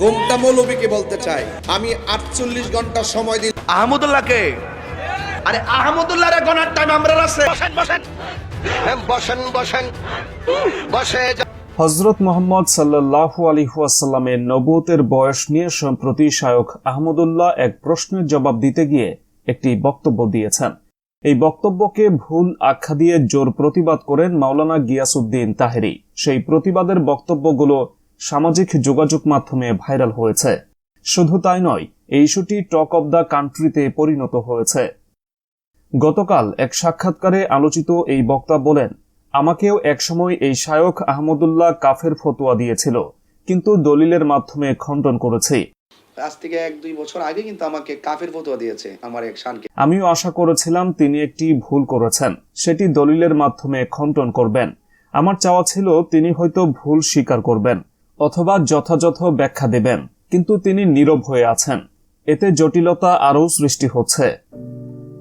ঘুমটা মৌলবীকে বলতে চাই। আমি আটচল্লিশ ঘণ্টা সময় দিই আহমদুল্লাহকে। আরে আহমদুল্লাহর গনার টাইম আমরা আছে। বসেন বসেন। হ্যাঁ, বসেন বসেন। বসে হজরত মোহাম্মদ সাল্লাহু আলিহাসাল্লামের নবুতের বয়স নিয়ে সম্প্রতি শায়ক আহমদুল্লাহ এক প্রশ্নের জবাব দিতে গিয়ে একটি বক্তব্য দিয়েছেন। এই বক্তব্যকে ভুল আখ্যা দিয়ে জোর প্রতিবাদ করেন মাওলানা গিয়াসুদ্দিন তাহেরি। সেই প্রতিবাদের বক্তব্যগুলো সামাজিক যোগাযোগ মাধ্যমে ভাইরাল হয়েছে। শুধু তাই নয় এই ইস্যুটি টক অব দ্য কান্ট্রিতে পরিণত হয়েছে। গতকাল এক সাক্ষাৎকারে আলোচিত এই বক্তা বলেন আমাকেও একসময় এই শায়ক আহমদুল্লাহ কাফের ফতোয়া দিয়েছিল কিন্তু দলিলের মাধ্যমে খণ্ডন করেছি। আজ থেকে এক দুই বছর আগে কিন্তু আমাকে কাফের ফতোয়া দিয়েছে আমার এক শানকে। আমিও আশা করেছিলাম তিনি একটি ভুল করেছেন সেটি দলিলের মাধ্যমে খণ্ডন করবেন। আমার চাওয়া ছিল তিনি হয়তো ভুল স্বীকার করবেন। অথবা যথাযথ ব্যাখ্যা দেবেন, কিন্তু তিনি নীরব হয়ে আছেন। এতে জটিলতা আরও সৃষ্টি হচ্ছে।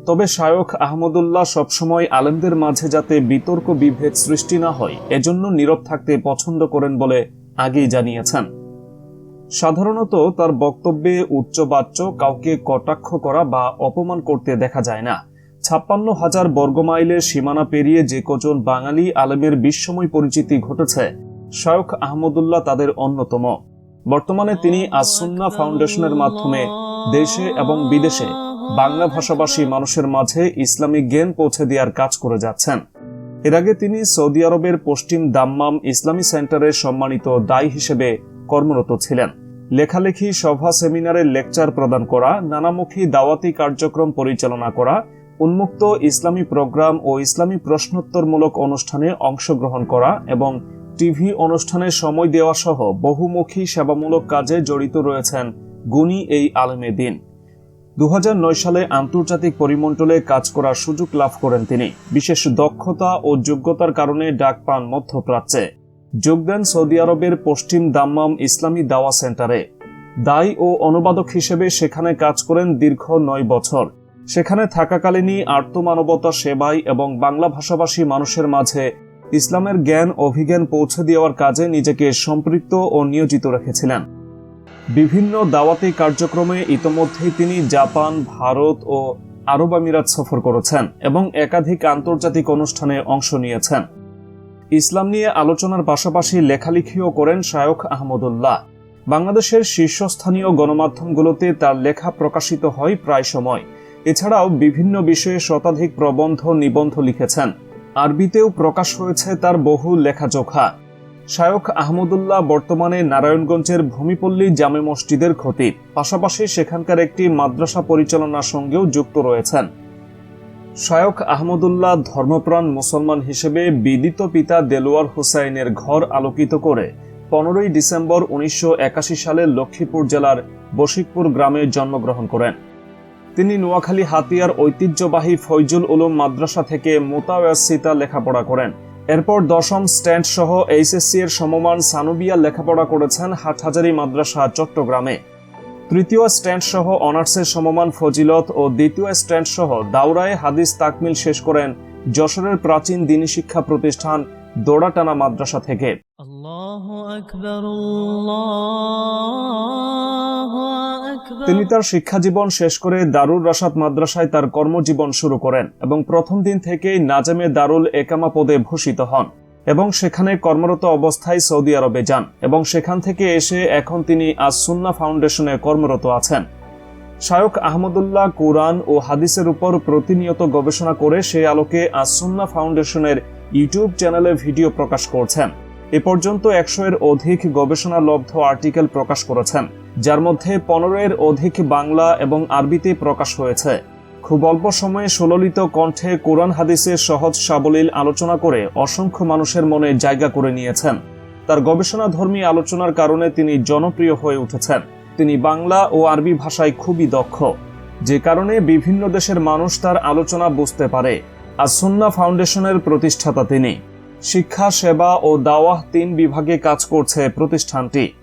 তবে শায়ক আহমদুল্লাহ সবসময় আলেমদের মাঝে যাতে বিতর্ক বিভেদ সৃষ্টি না হয়, এজন্য নীরব থাকতে পছন্দ করেন বলে আগেই জানিয়েছেন। সাধারণত তার বক্তব্যে উচ্চবাচ্য, কাউকে কটাক্ষ করা বা অপমান করতে দেখা যায় না। ছাপ্পান্ন হাজার বর্গমাইলের সীমানা পেরিয়ে যে কজন বাঙালি আলেমের বিশ্বময় পরিচিতি ঘটেছে শায়ক আহমদুল্লাহ তাদের অন্যতম। বর্তমানে তিনি আসুন্না ফাউন্ডেশনের মাধ্যমে দেশে এবং বিদেশে বাংলা ভাষাভাষী মানুষের মাঝে ইসলামিক জ্ঞান পৌঁছে দেওয়ার কাজ করে যাচ্ছেন। এর আগে তিনি সৌদি আরবের পশ্চিম দাম্মাম ইসলামী সেন্টারের সম্মানিত দায়ী হিসেবে কর্মরত ছিলেন। লেখালেখি, সভা, সেমিনারে লেকচার প্রদান করা, নানামুখী দাওয়াতি কার্যক্রম পরিচালনা করা, উন্মুক্ত ইসলামী প্রোগ্রাম ও ইসলামী প্রশ্নোত্তরমূলক অনুষ্ঠানে অংশগ্রহণ করা এবং টিভি অনুষ্ঠানে সময় দেওয়া সহ বহুমুখী সেবামূলক কাজে জড়িত রয়েছেন গুণী এই আলেমে দিন। দু হাজার নয় সালে আন্তর্জাতিক পরিমণ্ডলে কাজ করার সুযোগ লাভ করেন তিনি। বিশেষ দক্ষতা ও যোগ্যতার কারণে ডাক পান মধ্যপ্রাচ্যে। যোগ দেন সৌদি আরবের পশ্চিম দাম্মাম ইসলামী দাওয়া সেন্টারে। দায়ী ও অনুবাদক হিসেবে সেখানে কাজ করেন দীর্ঘ নয় বছর। সেখানে থাকাকালীনই আর্তমানবতা সেবায় এবং বাংলা ভাষাভাষী মানুষের মাঝে ইসলামের জ্ঞান অভিজ্ঞান পৌঁছে দেওয়ার কাজে নিজেকে সম্পৃক্ত ও নিয়োজিত রেখেছিলেন। বিভিন্ন দাওয়াতি কার্যক্রমে ইতোমধ্যেই তিনি জাপান, ভারত ও আরব আমিরাত সফর করেছেন এবং একাধিক আন্তর্জাতিক অনুষ্ঠানে অংশ নিয়েছেন। ইসলাম নিয়ে আলোচনার পাশাপাশি লেখালেখিও করেন শায়ক আহমদুল্লাহ। বাংলাদেশের শীর্ষস্থানীয় গণমাধ্যমগুলোতে তার লেখা প্রকাশিত হয় প্রায় সময়। এছাড়াও বিভিন্ন বিষয়ে শতাধিক প্রবন্ধ নিবন্ধ লিখেছেন। আরবিতেও প্রকাশ হয়েছে তার বহু লেখাজোখা। শায়ক আহমদুল্লাহ বর্তমানে নারায়ণগঞ্জের ভূমিপল্লী জামে মসজিদের খতিব। পাশাপাশি সেখানকার একটি মাদ্রাসা পরিচালনার সঙ্গেও যুক্ত রয়েছেন। শায়ক আহমদুল্লাহ ধর্মপ্রাণ মুসলমান হিসেবে বিদিত পিতা দেলোয়ার হুসাইনের ঘর আলোকিত করে পনেরোই ডিসেম্বর উনিশশো একাশি সালে লক্ষ্মীপুর জেলার বশিকপুর গ্রামে জন্মগ্রহণ করেন। তিনি নোয়াখালী হাতিয়ার ঐতিহ্যবাহী ফৈজুল উলুম মাদ্রাসা থেকে মোতাওয়াসিতা লেখাপড়া করেন। এরপর দশম স্ট্যান্ড সহ এইচএসসি এর সমমান সানুবিয়া লেখাপড়া করেছেন হাটহাজারি মাদ্রাসা, চট্টগ্রামে। তৃতীয় স্ট্যান্ড সহ অনার্সের সমমান ফজিলত ও দ্বিতীয় স্ট্যান্ড সহ দাউরায় হাদিস তাকমিল শেষ করেন যশোরের প্রাচীন দিনী শিক্ষা প্রতিষ্ঠান দোড়াটানা মাদ্রাসা থেকে। আল্লাহ তিনি তার শিক্ষা জীবন শেষ করে দারুল রাশাদ মাদ্রাসায় তার কর্মজীবন শুরু করেন এবং প্রথম দিন থেকেই নাজামে দারুল একামা পদে ভূষিত হন এবং সেখানে কর্মরত অবস্থায় সৌদি আরবে যান এবং সেখান থেকে এসে এখন তিনি আসুন্না ফাউন্ডেশনে কর্মরত আছেন। শায়ক আহমদুল্লাহ কোরআন ও হাদিসের উপর প্রতিনিয়ত গবেষণা করে সেই আলোকে আসুন্না ফাউন্ডেশনের ইউটিউব চ্যানেলে ভিডিও প্রকাশ করছেন। এ পর্যন্ত একশো এর অধিক গবেষণালব্ধ আর্টিকেল প্রকাশ করেছেন। যার মধ্যে পনেরো এর অধিক বাংলা এবং আরবিতে প্রকাশ হয়েছে। খুব অল্প সময়ে সুললিত কণ্ঠে কোরআন হাদিসের সহজ সাবলীল আলোচনা করে অসংখ্য মানুষের মনে জায়গা করে নিয়েছেন। তার গবেষণাধর্মী আলোচনার কারণে তিনি জনপ্রিয় হয়ে উঠেছেন। তিনি বাংলা ও আরবি ভাষায় খুবই দক্ষ। যে কারণে বিভিন্ন দেশের মানুষ তার আলোচনা বুঝতে পারে। আর সুন্না ফাউন্ডেশনের প্রতিষ্ঠাতা তিনি। শিক্ষা, সেবা ও দাওয়াহ তিন বিভাগে কাজ করছে প্রতিষ্ঠানটি।